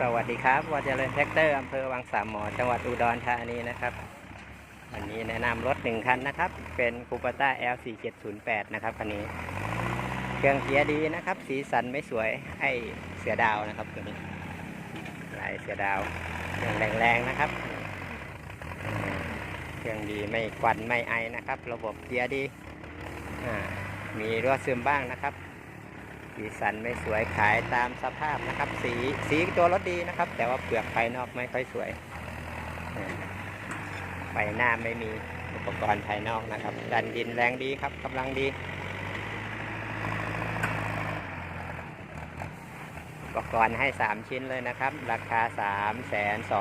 สวัสดีครับวอเจริญแท็กเตอร์อำเภอวังสามหมอจังหวัดอุดรธานีนะครับวันนี้แนะนำรถหนึ่งคันนะครับ เป็นคูปต้า L4708 นะครับคันนี้เครื่องเกียดีนะครับ สีสันไม่สวยให้เสือดาวนะครับตัวนี้ลายเสือดาวเครื่องแรงๆนะครับ เครื่องดีไม่ควันไม่ไอนะครับ ระบบเกียร์ดีมีรั่วซึมบ้างนะครับ สีสันไม่สวยขายตามสภาพนะครับ สีสีตัวรถดีนะครับ แต่ว่าเปลือกภายนอกไม่ค่อยสวยไฟหน้าไม่มีอุปกรณ์ภายนอกนะครับ ดันดินแรงดีครับกำลังดีอุปกรณ์ให้ 3 ชิ้นเลยนะครับ ราคา 3 2 5 0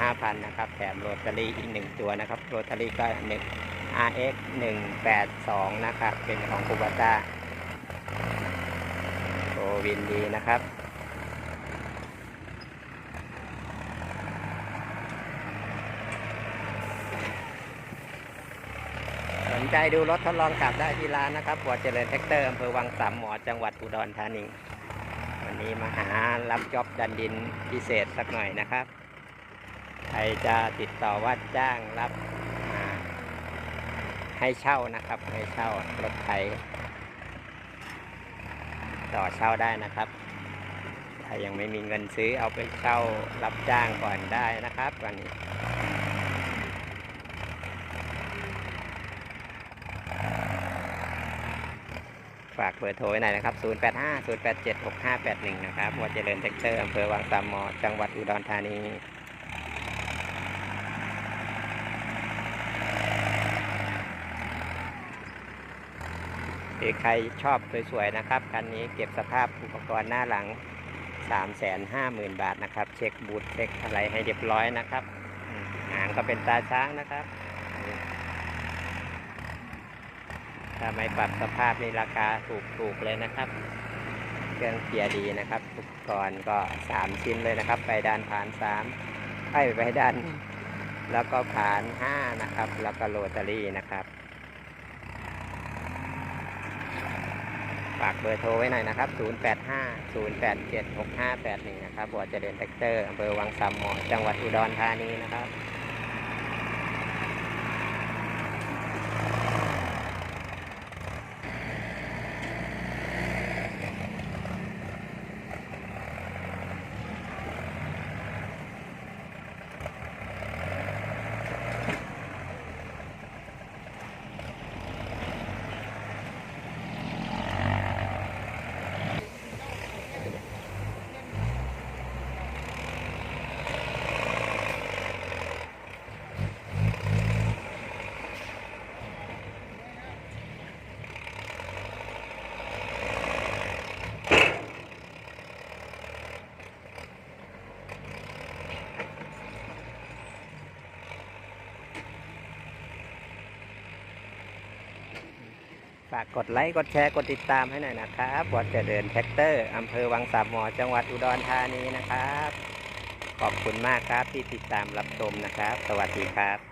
0 0 นะครับแถมโรตารี่อีก 1 ตัวนะครับ โรตารี่ก็1 RX 182 นะครับ เป็นของคูบาต้า อวินดีนะครับ สนใจดูรถทดลองขับได้ที่ร้านนะครับหัวเจริญแท็กเตอร์อำเภอวังสามหมอจังหวัดอุดรธานีวันนี้มาหารับจ็อบดันดินพิเศษสักหน่อยนะครับ ใครจะติดต่อว่าจ้างรับให้เช่านะครับ ให้เช่ารถไถ ต่อเช่าได้นะครับ ถ้ายังไม่มีเงินซื้อเอาไปเช่ารับจ้างก่อนได้นะครับวันนี้ฝากเบอร์โทรไว้หน่อยนะครับ 085 087 6581 นะครับวัดเจริญแท็กเตอร์อำเภอวังสามหมอ จังหวัดอุดรธานี หรือ ใครชอบสวยๆนะครับคันนี้เก็บสภาพอุปกรณ์หน้าหลัง 350,000 บาทนะครับ เช็คบูทเช็คอะไรให้เรียบร้อยนะครับหางก็เป็นตาช้างนะครับ ถ้าไม่ปรับสภาพนี่ราคาถูกๆเลยนะครับ เครื่องเกียร์ดีนะครับอุปกรณ์ก็ 3 ชิ้นเลยนะครับ ไปด้านผ่าน3ไอ้ไปด้าน แล้วก็ผ่าน 5 นะครับ แล้วก็โรตารี่นะครับ ฝากเบอร์โทรไว้หน่อยนะครับ 085 087 6581 นะครับบัวเจริญแท็กเตอร์อำเภอวังสามหมอจังหวัดอุดรธานีนะครับ ฝากกดไลค์ กดแชร์ กดติดตามให้หน่อยนะครับวัดเจริญแท็กเตอร์อำเภอวังสามหมอ จังหวัดอุดรธานีนะครับ ขอบคุณมากครับที่ติดตามรับชมนะครับ สวัสดีครับ